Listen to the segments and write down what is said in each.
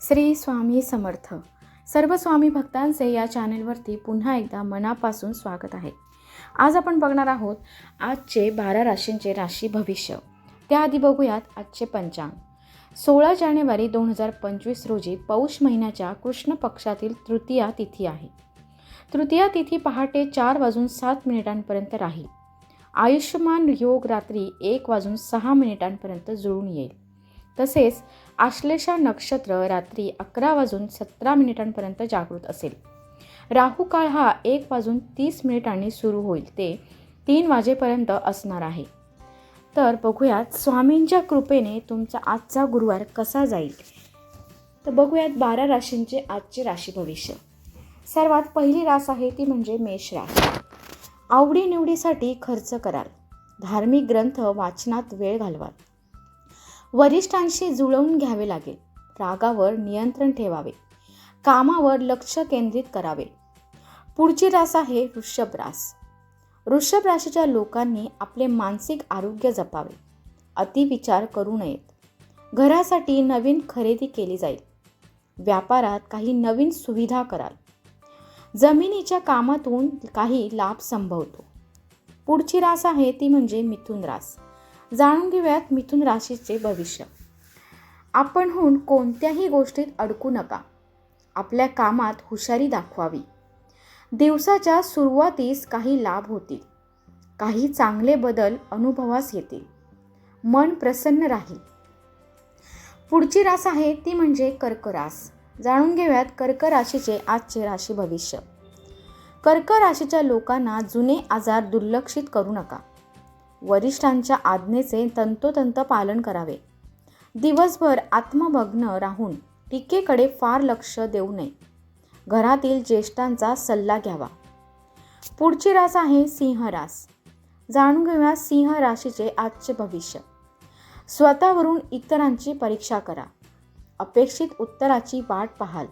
श्री स्वामी समर्थ. सर्व स्वामी भक्तांचे या चॅनेलवरती पुन्हा एकदा मनापासून स्वागत आहे. आज आपण बघणार आहोत आजचे बारा राशींचे राशी भविष्य. त्याआधी बघूयात आजचे पंचांग. सोळा जानेवारी दोन हजार पंचवीस रोजी पौष महिन्याच्या कृष्ण पक्षातील तृतीया तिथी आहे. तृतीया तिथी पहाटे चार वाजून सात मिनिटांपर्यंत राहील. आयुष्यमान योग रात्री एक वाजून सहा मिनिटांपर्यंत जुळून येईल. तसेच आश्लेषा नक्षत्र रात्री अकरा वाजून सतरा मिनिटांपर्यंत जागृत असेल. राहू काळ हा एक वाजून तीस मिनिटांनी सुरू होईल. ते तीन वाजेपर्यंत असणार आहे. तर बघूयात स्वामींच्या कृपेने तुमचा आजचा गुरुवार कसा जाईल. तर बघूयात बारा राशींचे आजचे राशी भविष्य. सर्वात पहिली रास आहे ती म्हणजे मेष रास आवडीनिवडीसाठी खर्च कराल. धार्मिक ग्रंथ वाचनात वेळ घालवाल. वरिष्ठांशी जुळवून घ्यावे लागेल. रागावर नियंत्रण ठेवावे. कामावर लक्ष केंद्रित करावे. पुढची रास आहे वृषभ रास. वृषभ राशीच्या लोकांनी आपले मानसिक आरोग्य जपावे. अतिविचार करू नयेत. घरासाठी नवीन खरेदी केली जाईल. व्यापारात काही नवीन सुविधा कराल. जमिनीच्या कामातून काही लाभ संभवतो. पुढची रास आहे ती म्हणजे मिथुन रास. जाणून घेऊयात मिथुन राशीचे भविष्य. आपणहून कोणत्याही गोष्टीत अडकू नका. आपल्या कामात हुशारी दाखवावी. दिवसाच्या सुरुवातीस काही लाभ होतील. काही चांगले बदल अनुभवास येतील. मन प्रसन्न राहील. पुढची रास आहे ती म्हणजे कर्क रास. जाणून घेऊयात कर्क राशीचे आजचे राशी भविष्य. कर्क राशीच्या लोकांना जुने आजार दुर्लक्षित करू नका. वरिष्ठांच्या आज्ञेचे तंतोतंत पालन करावे. दिवसभर आत्मभग्न राहून टीकेकडे फार लक्ष देऊ नये. घरातील ज्येष्ठांचा सल्ला घ्यावा. पुढची रास आहे सिंह रास. जाणून घेऊया सिंह राशीचे आजचे भविष्य. स्वतःवरून इतरांची परीक्षा करा. अपेक्षित उत्तराची वाट पाहाल.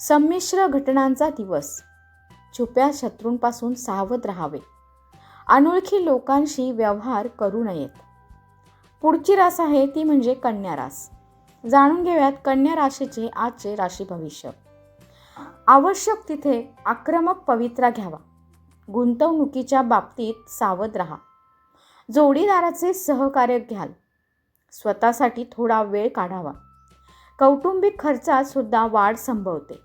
संमिश्र घटनांचा दिवस. छुप्या शत्रूंपासून सावध राहावे. अनोळखी लोकांशी व्यवहार करू नयेत. पुढची रास आहे ती म्हणजे कन्या रास. जाणून घेऊयात कन्या राशीचे आजचे राशी भविष्य. आवश्यक तिथे आक्रमक पवित्रा घ्यावा. गुंतवणुकीच्या बाबतीत सावध राहा. जोडीदाराचे सहकार्य घ्याल. स्वतःसाठी थोडा वेळ काढावा. कौटुंबिक खर्चात सुद्धा वाढ संभवते.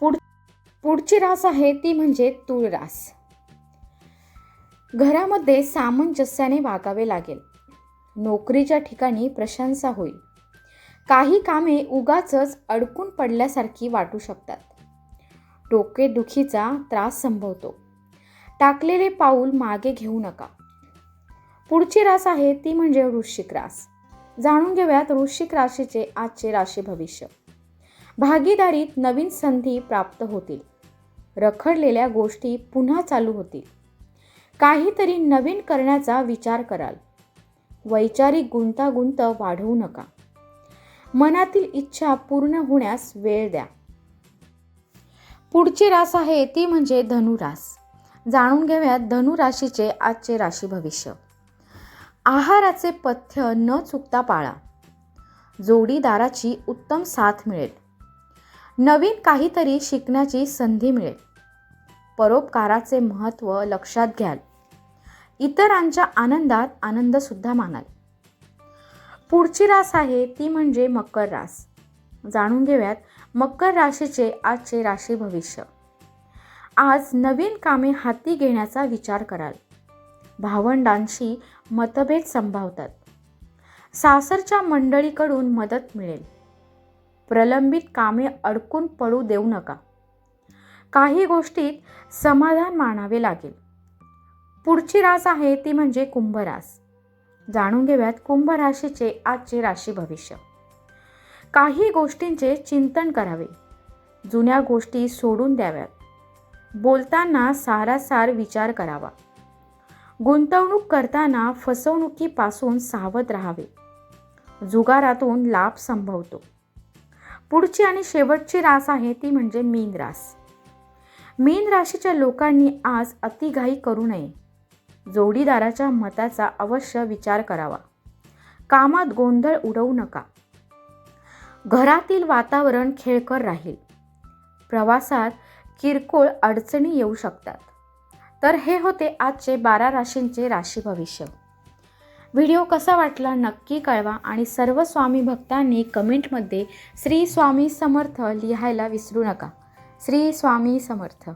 पुढ पुढची रास आहे ती म्हणजे तूळ रास घरामध्ये सामंजस्याने वागावे लागेल. नोकरीच्या ठिकाणी प्रशंसा होईल. काही कामे उगाचच अडकून पडल्यासारखी वाटू शकतात. डोकेदुखीचा त्रास संभवतो. टाकलेले पाऊल मागे घेऊ नका. पुढची रास आहे ती म्हणजे वृश्चिक रास. जाणून घेऊयात वृश्चिक राशीचे आजचे राशी भविष्य. भागीदारीत नवीन संधी प्राप्त होतील. रखडलेल्या गोष्टी पुन्हा चालू होतील. काहीतरी नवीन करण्याचा विचार कराल. वैचारिक गुंतागुंत वाढवू नका. मनातील इच्छा पूर्ण होण्यास वेळ द्या. पुढची रास आहे ती म्हणजे धनुरास. जाणून घेऊयात धनुराशीचे आजचे राशी भविष्य. आहाराचे पथ्य न चुकता पाळा. जोडीदाराची उत्तम साथ मिळेल. नवीन काहीतरी शिकण्याची संधी मिळेल. परोपकाराचे महत्त्व लक्षात घ्याल. इतरांच्या आनंदात आनंदसुद्धा मानाल. पुढची रास आहे ती म्हणजे मकर रास. जाणून घेऊयात मकर राशीचे आजचे राशी भविष्य. आज नवीन कामे हाती घेण्याचा विचार कराल. भावंडांशी मतभेद संभावतात. सासरच्या मंडळीकडून मदत मिळेल. प्रलंबित कामे अडकून पडू देऊ नका. काही गोष्टीत समाधान मानावे लागेल. पुढची रास आहे ती म्हणजे कुंभरास. जाणून घेऊयात कुंभ राशीचे आजचे राशी भविष्य. काही गोष्टींचे चिंतन करावे. जुन्या गोष्टी सोडून द्याव्यात. बोलताना सारासार विचार करावा. गुंतवणूक करताना फसवणुकीपासून सावध राहावे. जुगारातून लाभ संभवतो. पुढची आणि शेवटची रास आहे ती म्हणजे मीन रास. मीन राशीच्या लोकांनी आज अतिघाई करू नये. जोडीदाराच्या मताचा अवश्य विचार करावा. कामात गोंधळ उडवू नका. घरातील वातावरण खेळकर राहील. प्रवासात किरकोळ अडचणी येऊ शकतात. तर हे होते आजचे बारा राशींचे राशी भविष्य. व्हिडिओ कसा वाटला नक्की कळवा आणि सर्व स्वामी भक्तांनी कमेंटमध्ये श्री स्वामी समर्थ लिहायला विसरू नका. श्री स्वामी समर्थ.